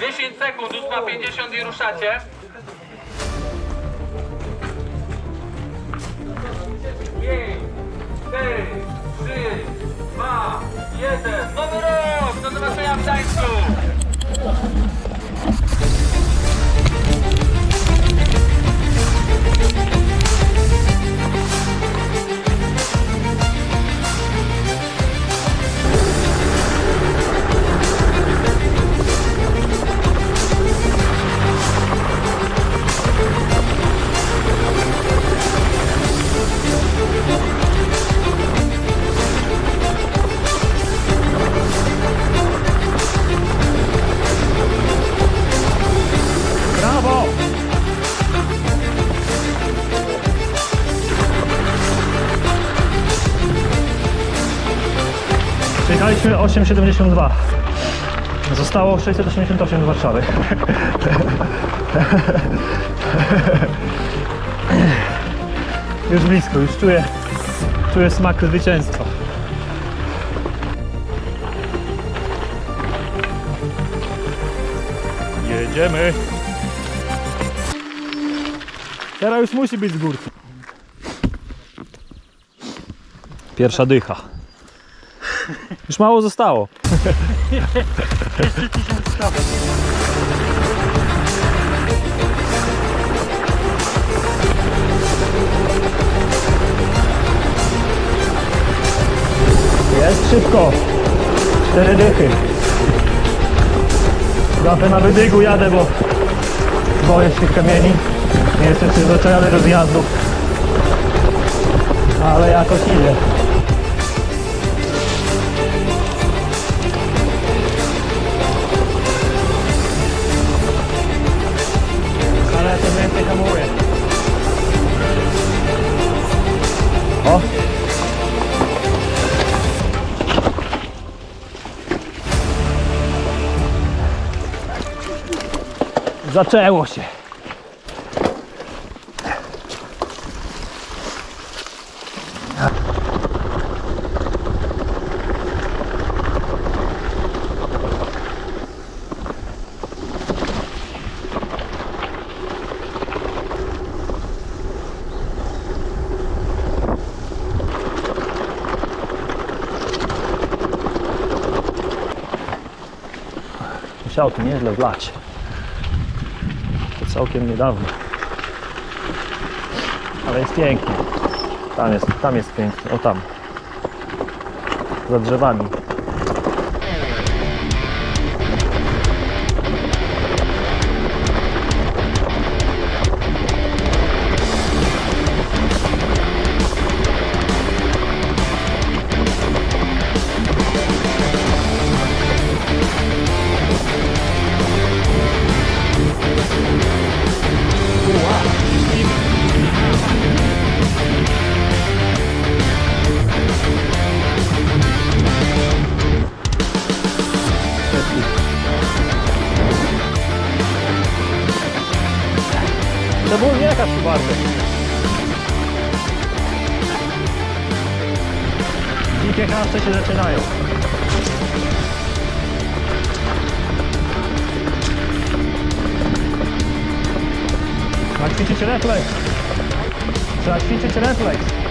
10 sekund, 8.50 i ruszacie. 5, 4, 3, 2, 1. Nowy rok! Do zobaczenia w Gdańsku! 8,72. Zostało 688 do Warszawy. Już blisko, już czuję, czuję smak zwycięstwa. Jedziemy. Teraz już musi być z górki. Pierwsza dycha. Już mało zostało. Jest szybko. Cztery dychy. Trochę na wydygu jadę, bo boję się kamieni. Nie jestem przyzwyczajony do zjazdów. Ale jakoś idę. Zaczęło się. Musiał tu nieźle wlać. Całkiem niedawno. Ale jest pięknie. Tam jest, tam jest pięknie. O tam. Za drzewami. To był nie jakaś bardzo. Dzikie hawce się zaczynają. Trzeba ćwiczyć refleks. Trzeba ćwiczyć refleks.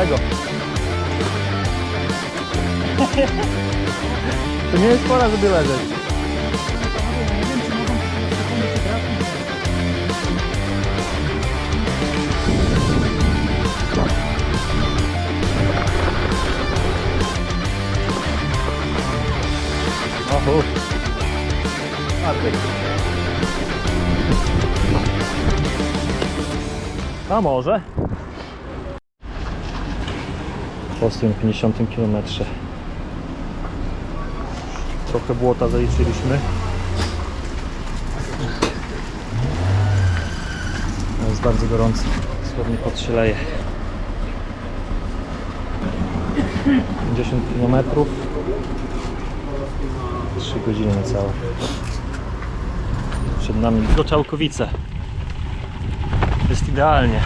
O, kolego. To nie jest pora, żeby leżeć. Oho. Artyk. A może? Postęp 50 km. Trochę błota zaliczyliśmy. Jest bardzo gorąco. Słownie pod się leje. 50 km. 3 godziny niecałe. Przed nami do Czałkowice. Jest idealnie.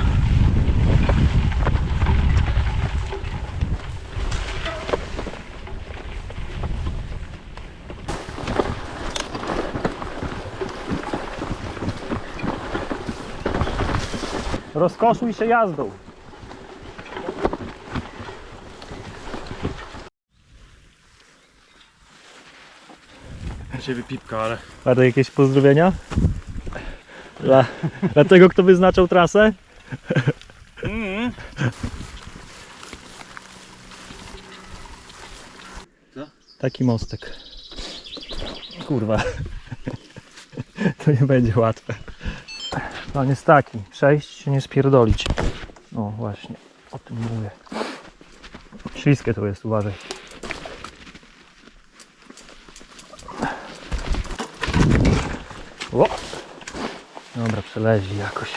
Rozkoszuj się jazdą. Ciebie pipka, ale Bartek, jakieś pozdrowienia? Dla, dla tego, kto wyznaczał trasę? Co? Taki mostek. Kurwa. To nie będzie łatwe. Plan jest taki, przejść się nie spierdolić. O właśnie, o tym mówię. Śliskie to jest, uważaj. O! Dobra, przeleźli jakoś.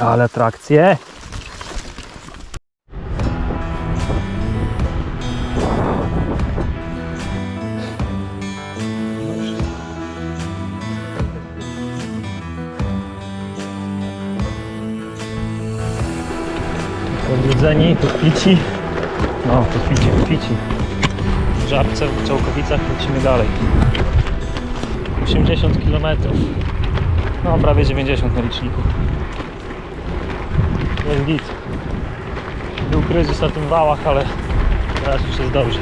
Ale trakcje. Podpici. No, podpici, podpici. W Żabce, w Czołkowicach lecimy dalej. 80 km. No, prawie 90 na liczniku. Jest git. Był kryzys na tym wałach, ale teraz już jest dobrze.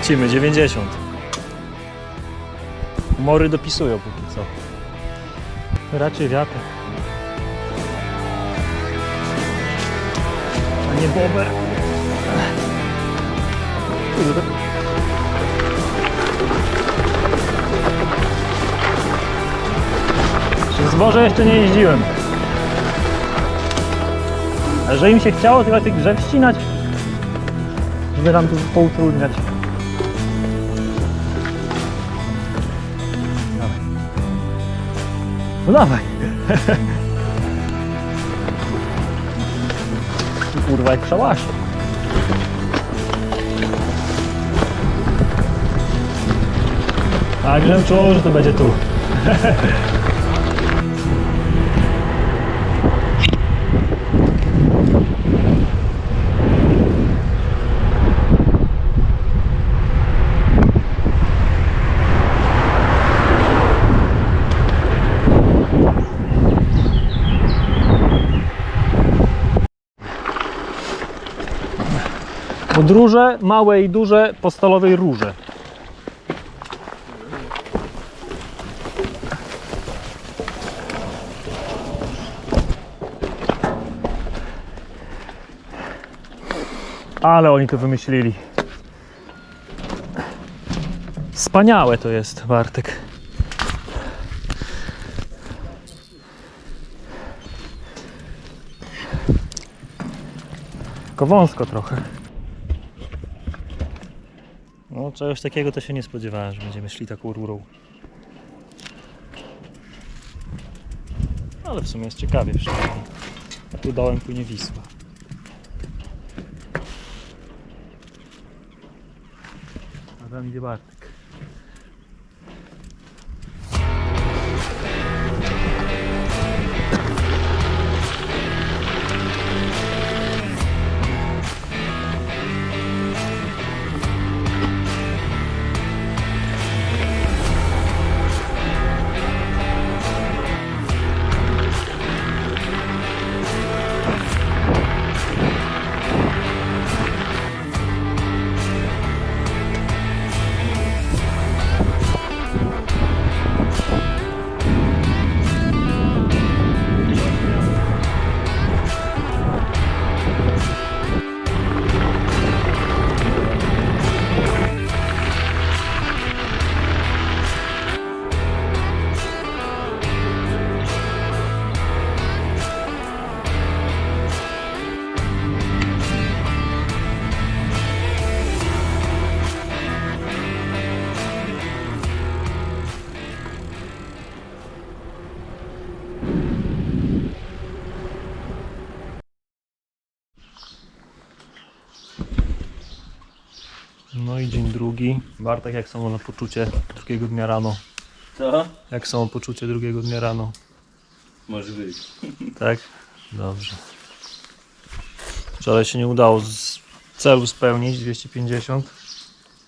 Lecimy, 90. Mory dopisują póki co. Raczej wiatr. A nie bober. Przez zboże jeszcze nie jeździłem. A że im się chciało tylko tych drzew ścinać, żeby nam tu poutrudniać. No dawaj. Kurwa jak przełasie. A żebym czuł, że to będzie tu. Podróże małe i duże po stalowej rurze. Ale oni to wymyślili. Wspaniałe to jest, Bartek. Tylko wąsko trochę. No, czegoś takiego to się nie spodziewałem, że będziemy szli taką rurą. Ale w sumie jest ciekawie przynajmniej. A tu dołem płynie Wisła. A tam idzie Bartek. Dzień drugi. Bartek, jak samo na poczucie drugiego dnia rano? Co? Jak samo poczucie drugiego dnia rano? Może być. Tak? Dobrze. Wczoraj się nie udało z celu spełnić 250,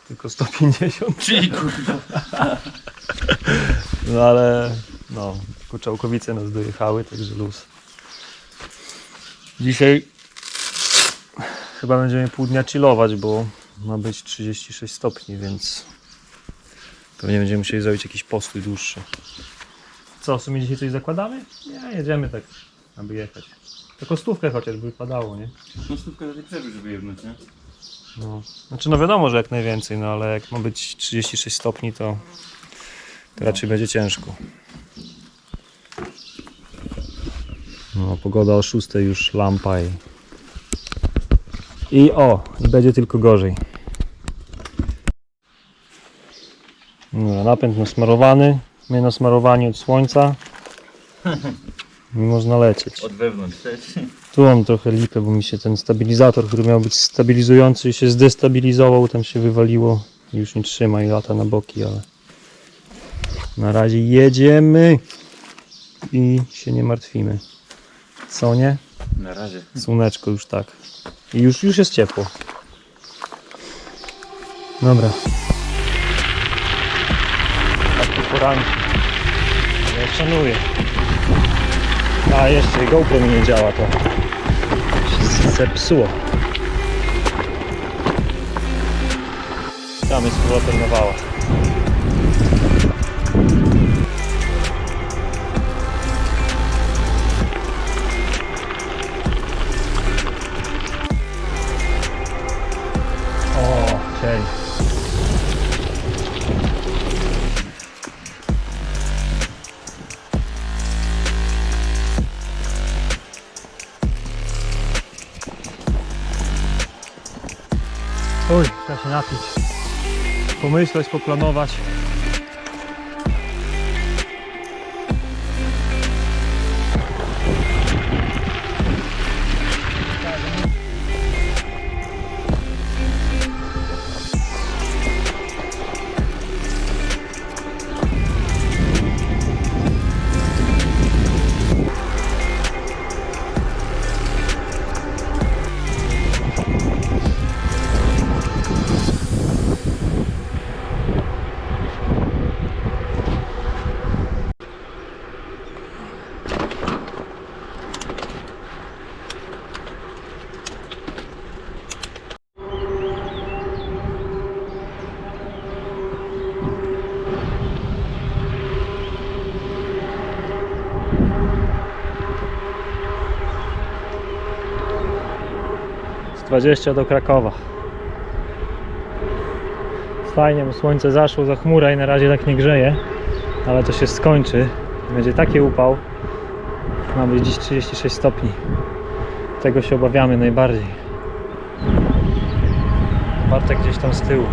tylko 150. Czyli kurwa. No ale no, kurczałkowice nas dojechały, także luz. Dzisiaj chyba będziemy pół dnia chillować, bo ma być 36 stopni, więc pewnie będziemy musieli zrobić jakiś postój dłuższy. Co, w sumie dzisiaj coś zakładamy? Nie, jedziemy tak, aby jechać. Tylko stówkę chociażby padało, nie? No stówka za tej przerwy, żeby jebnąć, nie? No. Znaczy no wiadomo, że jak najwięcej, no ale jak ma być 36 stopni, to, to raczej będzie ciężko. No, pogoda o 6 już lampa i... I o, i będzie tylko gorzej. No, napęd nasmarowany, my nasmarowani od słońca. I można lecieć. Od wewnątrz też. Tu mam trochę lipę, bo mi się ten stabilizator, który miał być stabilizujący, się zdestabilizował, tam się wywaliło. i Już nie trzyma i lata na boki, ale na razie jedziemy i się nie martwimy. Co nie? Na razie. Słoneczko już tak. I już, już jest ciepło. Dobra. Poranku. Ja szanuję. A jeszcze GoPro mi nie działa to. Się zepsuło. Tam jest powrotem na. Napić. Pomyśleć, poplanować. 20 do Krakowa. Fajnie, bo słońce zaszło za chmurę i na razie tak nie grzeje, ale to się skończy. Będzie taki upał. Ma być dziś 36 stopni. Tego się obawiamy najbardziej. Bartek gdzieś tam z tyłu.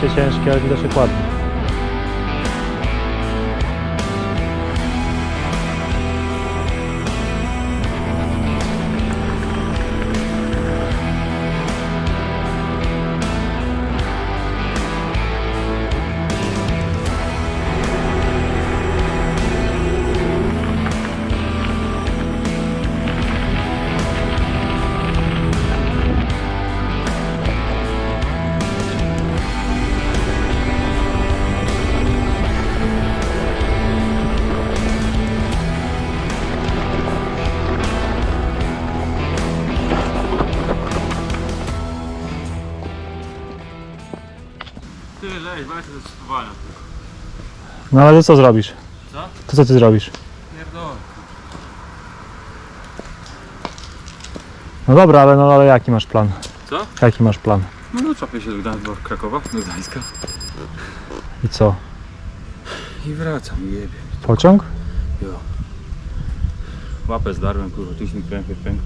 6 ciężkie, ale widać. Zejść, walczę ze spływania. No ale to co zrobisz? Co? To co ty zrobisz? Pierdolę. No dobra, ale no ale jaki masz plan? Co? Jaki masz plan? No no czapię się do do Krakowa, do Gdańska. I co? I wracam, jebie. Pociąg? Jo. Łapę zdarłem, kurwa, tuś mi pękł, pękł.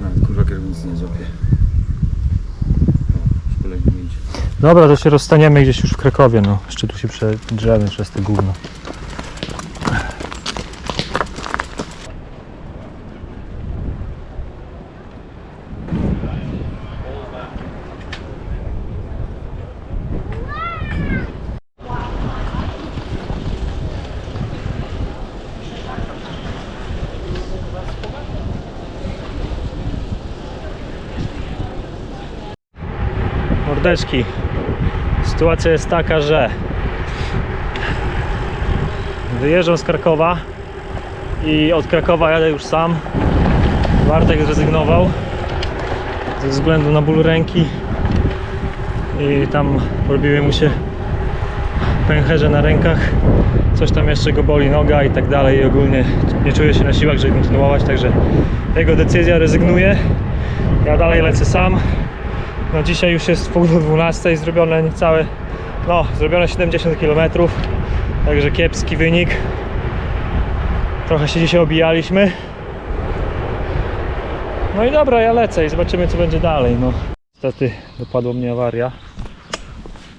Nawet kurwa kierownicy nie złapie. Dobra, to się rozstaniemy gdzieś już w Krakowie, no. Jeszcze tu się przedrzemy przez te gówno. Mordeczki. Sytuacja jest taka, że wyjeżdżam z Krakowa i od Krakowa jadę już sam. Bartek zrezygnował ze względu na ból ręki i tam robiły mu się pęcherze na rękach. Coś tam jeszcze go boli noga i tak dalej i ogólnie nie czuje się na siłach, żeby kontynuować, także jego decyzja rezygnuje. Ja dalej lecę sam. No dzisiaj już jest pół do 12 zrobione niecałe, no zrobione 70 km, także kiepski wynik. Trochę się dzisiaj obijaliśmy. No i dobra, ja lecę i zobaczymy co będzie dalej. No. Niestety dopadła mnie awaria.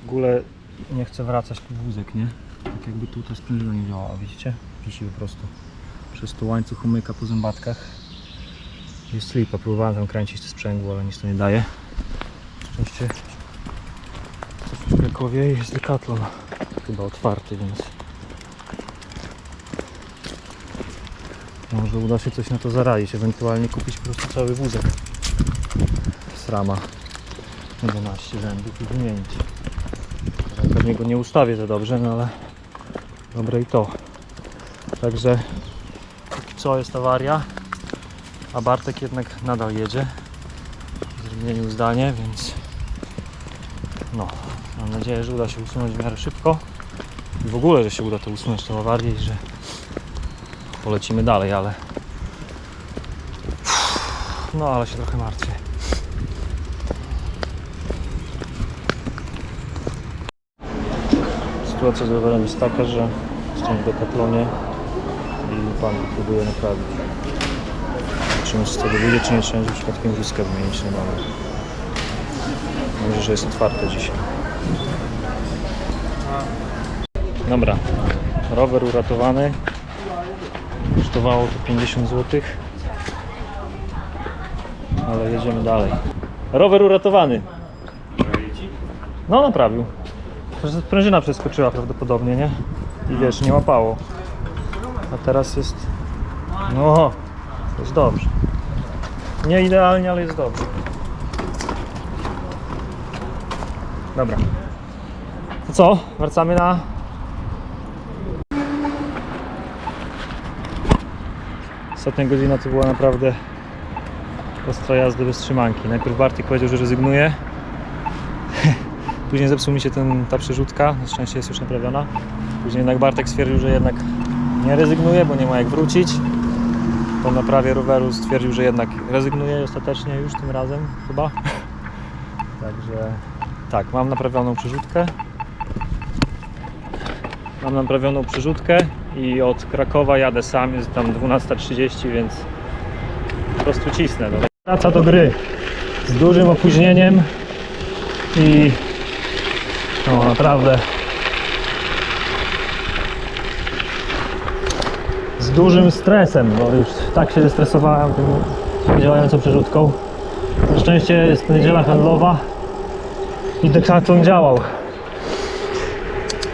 W ogóle nie chcę wracać tu wózek, nie? Tak jakby tu ta sprężyna nie działała, widzicie? Wisi po prostu. Przez to łańcuch umyka po zębatkach. Jest slipa, próbowałem tam kręcić to sprzęgło, ale nic to nie daje. Szczęście. W Krakowie jest Decathlon. Chyba otwarty, więc może uda się coś na to zaradzić, ewentualnie kupić po prostu cały wózek. Z rama 11 rzędów i wymienić. Pewnie go nie ustawię za dobrze, no ale dobre i to. Także póki co jest awaria, a Bartek jednak nadal jedzie. Zmienił zdanie, więc no, mam nadzieję, że uda się usunąć w miarę szybko i w ogóle, że się uda to usunąć tą awarię i że polecimy dalej, ale no, ale się trochę martwię. Sytuacja z rowerem jest taka, że jestem w Decathlonie i pan próbuje naprawić. Zobaczymy, czy z tego wyjdzie, czy nie trzeba przypadkiem wózka wymienić na nowy. Może, że jest otwarte dzisiaj. Dobra, rower uratowany. Kosztowało to 50 zł. Ale jedziemy dalej. Rower uratowany. No naprawił. Sprężyna przeskoczyła prawdopodobnie, nie? I wiesz, nie łapało. A teraz jest... No, jest dobrze. Nie idealnie, ale jest dobrze. Dobra. To co? Wracamy na. Ostatnia godzina to była naprawdę ostra jazda bez trzymanki. Najpierw Bartek powiedział, że rezygnuje. Później zepsuł mi się ten, ta przerzutka. Na szczęście jest już naprawiona. Później jednak Bartek stwierdził, że jednak nie rezygnuje, bo nie ma jak wrócić po naprawie roweru stwierdził, że jednak rezygnuje ostatecznie już tym razem chyba. Także tak, mam naprawioną przerzutkę. Mam naprawioną przerzutkę i od Krakowa jadę sam, jest tam 12.30, więc po prostu cisnę. No. Wraca do gry z dużym opóźnieniem i no naprawdę z dużym stresem, bo już tak się zestresowałem tym działającą przerzutką. Na szczęście jest niedziela handlowa i Decathlon działał.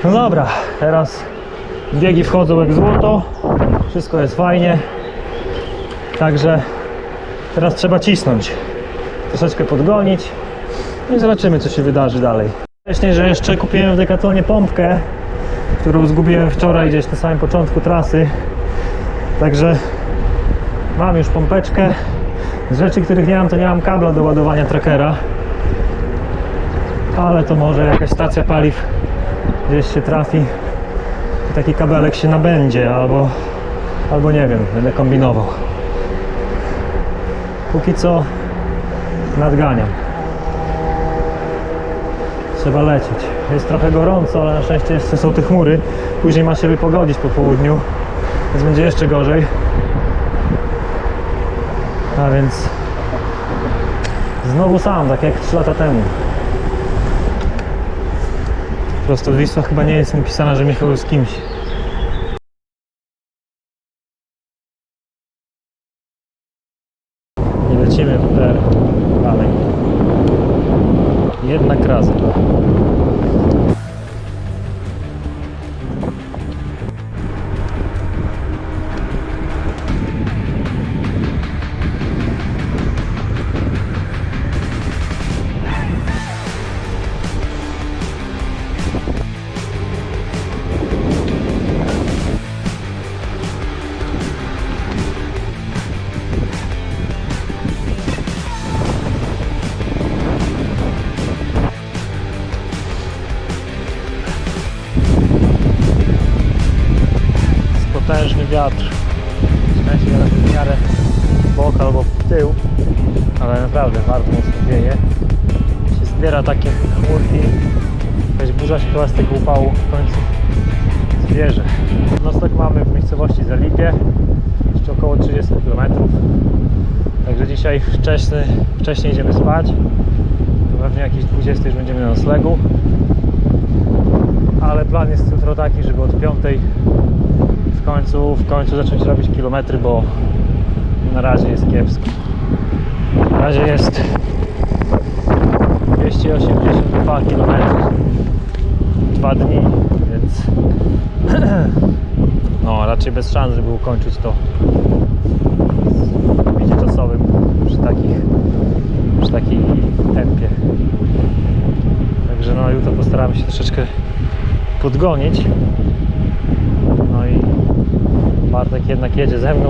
No dobra, teraz biegi wchodzą jak złoto, wszystko jest fajnie, także teraz trzeba cisnąć, troszeczkę podgonić no i zobaczymy co się wydarzy dalej. Wcześniej, że jeszcze kupiłem w Decathlonie pompkę, którą zgubiłem wczoraj gdzieś na samym początku trasy. Także mam już pompeczkę. Z rzeczy, których nie mam, to nie mam kabla do ładowania trackera. Ale to może jakaś stacja paliw gdzieś się trafi i taki kabelek się nabędzie, albo, albo nie wiem, będę kombinował. Póki co nadganiam. Trzeba lecieć. Jest trochę gorąco, ale na szczęście jeszcze są te chmury. Później ma się wypogodzić po południu, więc będzie jeszcze gorzej. A więc znowu sam, tak jak 3 lata temu. Prosto Wisła chyba nie jest napisana, że Michał z kimś. Nie lecimy w dalej. Jednak razem. W tył, ale naprawdę bardzo mocno wieje. Się zbiera takie chmurki. Jakaś burza się chyba z tego upału w końcu zwierzę. Nostek mamy w miejscowości Zalipie, jeszcze około 30 km. Także dzisiaj wcześny, wcześniej idziemy spać. Pewnie jakieś 20 już będziemy na noclegu. Ale plan jest jutro taki, żeby od 5 w końcu, w końcu zacząć robić kilometry, bo na razie jest kiepsko. Na razie jest 282 km dwa dni, więc no raczej bez szans, żeby ukończyć to w limicie czasowym przy takich przy takiej tempie. Także no jutro postaramy się troszeczkę podgonić. No i Bartek jednak jedzie ze mną.